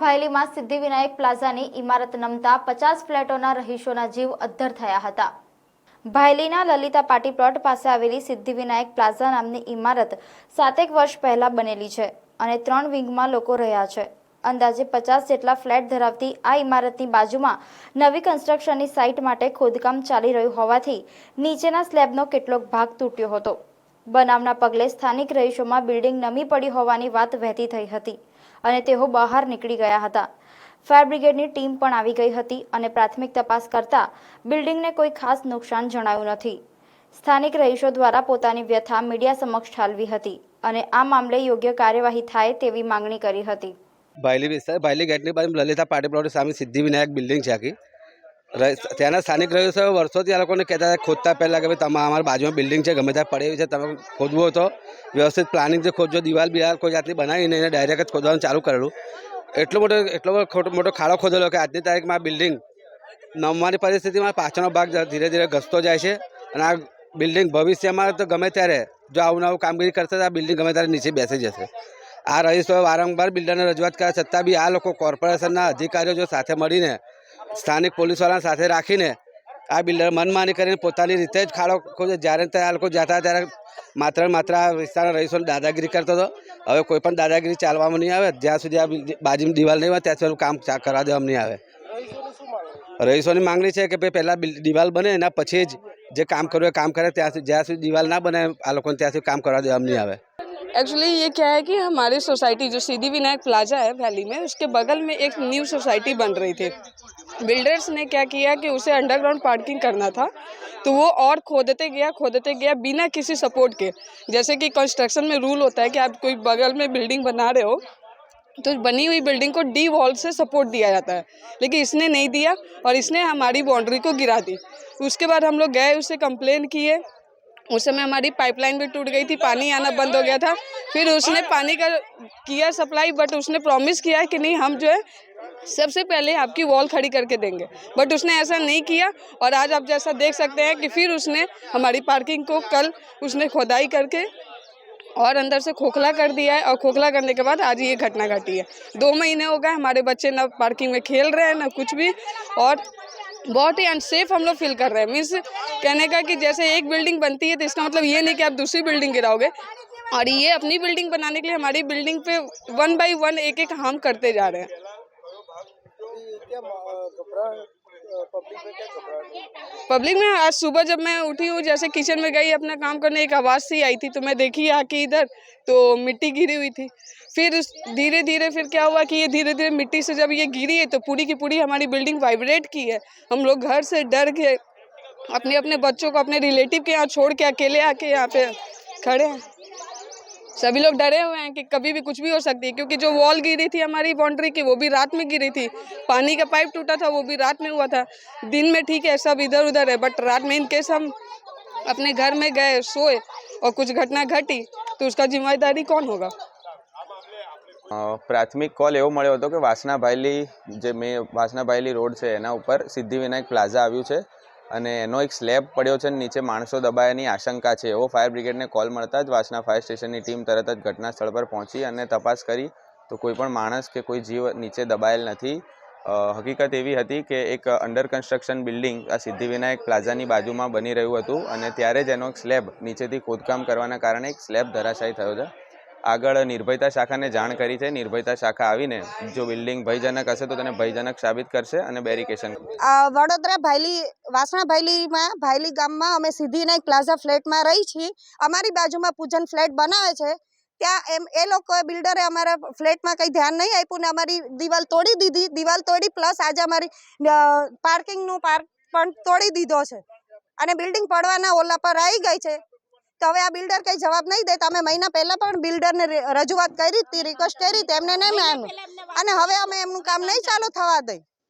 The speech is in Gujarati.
ભાયલીમાં સિદ્ધિવિનાયક પ્લાઝાની ઇમારત નમતા પચાસ ફ્લેટોના રહીશોના જીવ અદ્ધર થયા હતા. ભાયલીના લલિતા પાટી પ્લોટ પાસે આવેલી સિદ્ધિવિનાયક પ્લાઝા નામની ઇમારત સાતેક વર્ષ પહેલા બનેલી છે અને ત્રણ વિંગમાં લોકો રહ્યા છે. અંદાજે પચાસ જેટલા ફ્લેટ ધરાવતી આ ઇમારતની બાજુમાં નવી કન્સ્ટ્રક્શનની સાઇટ માટે ખોદકામ ચાલી રહ્યું હોવાથી નીચેના સ્લેબનો કેટલોક ભાગ તૂટ્યો હતો. બનાવના પગલે સ્થાનિક રહીશોમાં બિલ્ડિંગ નમી પડી હોવાની વાત વહેતી થઈ હતી અને તેઓ બહાર નીકળી ગયા હતા. ફાયર બ્રિગેડની ટીમ પણ આવી ગઈ હતી અને પ્રાથમિક તપાસ કરતા બિલ્ડિંગને કોઈ ખાસ નુકસાન જણાયું નથી. સ્થાનિક રહીશો દ્વારા પોતાની વ્યથા મીડિયા સમક્ષ ઠાલવી હતી અને આ મામલે યોગ્ય કાર્યવાહી થાય તેવી માંગણી કરી હતી. ભાઈલી વિસ્તાર ભાઈલી ગેટની બાજુ લલિતા પાટી પ્લોટ સામે સિદ્ધિવિનાયક બિલ્ડિંગ છે આખી. ત્યાંના સ્થાનિક રહીશો વર્ષોથી આ લોકોને કહેતા હતા, ખોદતા પહેલાં કે ભાઈ તમે અમારા બાજુમાં બિલ્ડિંગ છે, ગમે ત્યાં પડેલી છે, તમે ખોદવું હોય તો. વ્યવસ્થિત પ્લાનિંગથી ખોદજો, દિવાલ બિવાલ કોઈ જાતની બનાવીને એને ડાયરેક્ટ જ ખોદવાનું ચાલુ કરેલું. એટલો મોટો એટલો મોટો ખાડો ખોદેલો કે આજની તારીખમાં બિલ્ડિંગ નમવાની પરિસ્થિતિમાં પાછળનો ભાગ ધીરે ધીરે ઘસતો જાય છે અને આ બિલ્ડિંગ ભવિષ્યમાં તો ગમે ત્યારે જો આવું નવું કામગીરી કરશે તો આ બિલ્ડિંગ ગમે ત્યારે નીચે બેસી જશે. આ રહીશોએ વારંવાર બિલ્ડરને રજૂઆત કર્યા છતાં બી આ લોકો કોર્પોરેશનના અધિકારીઓ જો સાથે મળીને સ્થાનિક પોલીસવાળાને સાથે રાખીને આ બિલ્ડર મનમાની કરીને પોતાની રીતે જ ખાડો ખોદે જ્યારે ત્યાં આ લોકો જતા ત્યારે માત્ર ને માત્ર આ વિસ્તારના રહીશોને દાદાગીરી કરતો હતો હવે કોઈ પણ દાદાગીરી ચાલવામાં નહીં આવે જ્યાં સુધી આ બિલ્ડિ- બાજુની દિવાલ નહીં હોય ત્યાં સુધી કામ ચા- કરવા દેવામાં નહીં આવે રહીશોની માંગણી છે કે ભાઈ પહેલાં બિલ- દિવાલ બને એના પછી જ જે કામ કરવું એ કામ કરે ત્યાં સુધી જ્યાં સુધી દિવાલ ના બને આ લોકોને ત્યાં સુધી કામ કરવા દેવામાં નહીં આવે एक्चुअली ये क्या है कि हमारी सोसाइटी जो सीधी विनायक प्लाजा है वैली में उसके बगल में एक न्यू सोसाइटी बन रही थी बिल्डर्स ने क्या किया कि उसे अंडरग्राउंड पार्किंग करना था तो वो और खोदते गया खोदते गया बिना किसी सपोर्ट के। जैसे कि कंस्ट्रक्शन में रूल होता है कि आप कोई बगल में बिल्डिंग बना रहे हो तो बनी हुई बिल्डिंग को डी वॉल से सपोर्ट दिया जाता है। लेकिन इसने नहीं दिया और इसने हमारी बाउंड्री को गिरा दी। उसके बाद हम लोग गए उससे कंप्लेन किए। उस समय हमारी पाइपलाइन भी टूट गई थी, पानी आना बंद हो गया था। फिर उसने पानी का किया सप्लाई बट उसने प्रॉमिस किया कि नहीं हम जो है सबसे पहले आपकी वॉल खड़ी करके देंगे। बट उसने ऐसा नहीं किया और आज आप जैसा देख सकते हैं कि फिर उसने हमारी पार्किंग को कल उसने खोदाई करके और अंदर से खोखला कर दिया है और खोखला करने के बाद आज ये घटना घटी है। दो महीने हो गए हमारे बच्चे ना पार्किंग में खेल रहे हैं ना कुछ भी और बहुत ही अनसेफ हम लोग फील कर रहे हैं। मीन्स कहने का कि जैसे एक बिल्डिंग बनती है तो इसका मतलब ये नहीं कि आप दूसरी बिल्डिंग गिराओगे। और ये अपनी बिल्डिंग बनाने के लिए हमारी बिल्डिंग पे वन बाय वन एक एक हम करते जा रहे हैं। पब्लिक में आज सुबह जब मैं उठी हूँ, जैसे किचन में गई, अपना काम करने, एक आवाज़ सी आई थी तो मैं देखी आके इधर तो मिट्टी गिरी हुई थी। फिर धीरे धीरे फिर क्या हुआ कि ये धीरे धीरे मिट्टी से जब ये गिरी है तो पूरी की पूरी हमारी बिल्डिंग वाइब्रेट की है। हम लोग घर से डर के अपने अपने बच्चों को, अपने रिलेटिव के यहाँ छोड़ के अकेले आके यहाँ पे खड़े हैं। सभी लोग डरे हुए हैं कि कभी भी कुछ भी हो सकती है क्योंकि जो वॉल गिरी थी हमारी बाउंड्री की वो भी रात में गिरी थी पानी का पाइप टूटा था वो भी रात में हुआ था दिन में ठीक है सब इधर उधर है बट रात में इन केस हम अपने घर में गए सोए और कुछ घटना घटी तो उसका जिम्मेदारी कौन होगा અ, પ્રાથમિક કોલ એવો મળ્યો હતો કે વાસના ભાયલી જે મેં વાસના ભાયલી રોડ છે એના ઉપર સિદ્ધિવિનાયક પ્લાઝા આવ્યું છે અને એનો એક સ્લેબ પડ્યો છે અને નીચે માણસો દબાયાની આશંકા છે. એવો ફાયર બ્રિગેડને કોલ મળતા જ વાસના ફાયર સ્ટેશનની ટીમ તરત જ ઘટના સ્થળ પર પહોંચી અને તપાસ કરી તો કોઈ પણ માણસ કે કોઈ જીવ નીચે દબાયેલ નથી. હકીકત એવી હતી કે એક અંડર કન્સ્ટ્રક્શન બિલ્ડિંગ આ સિદ્ધિવિનાયક પ્લાઝાની બાજુમાં બની રહ્યું હતું અને ત્યારે જ એનો એક સ્લેબ નીચેથી ખોદકામ કરવાના કારણે એક સ્લેબ ધરાશાયી થયો છે. આગળ નિર્ભયતા શાખાને જાણ કરી છે. નિર્ભયતા શાખા આવીને જો બિલ્ડિંગ ભયજનક હશે તો તેને ભયજનક સાબિત કરશે અને બેરિકેશન વડોદરા ભાયલી, વાસણા ભાયલીમાં, ભાયલી ગામમાં અમે સિદ્ધિવિનાયક પ્લાઝા ફ્લેટમાં રહી છીએ. અમારી બાજુમાં પૂજન ફ્લેટ બનાવે છે. ત્યાં એમ, એ લોકોએ, બિલ્ડરે અમારા ફ્લેટમાં કંઈ ધ્યાન નહીં આપ્યું ને અમારી દિવાલ તોડી દીધી. દિવાલ તોડી પ્લસ આજે અમારી પાર્કિંગનું પાર્ક પણ તોડી દીધો છે. અને બિલ્ડિંગ પડવાના ઓલા પર આવી ગઈ છે. તો હવે આ બિલ્ડર કંઈ જવાબ નહીં દે તમે અમે મહિના પહેલાં પણ બિલ્ડરને રજૂઆત કરી હતી રિક્વેસ્ટ કરી હતી એમને નહીં માન્યું. અને હવે અમે એમનું કામ નહીં ચાલુ થવા દઈ.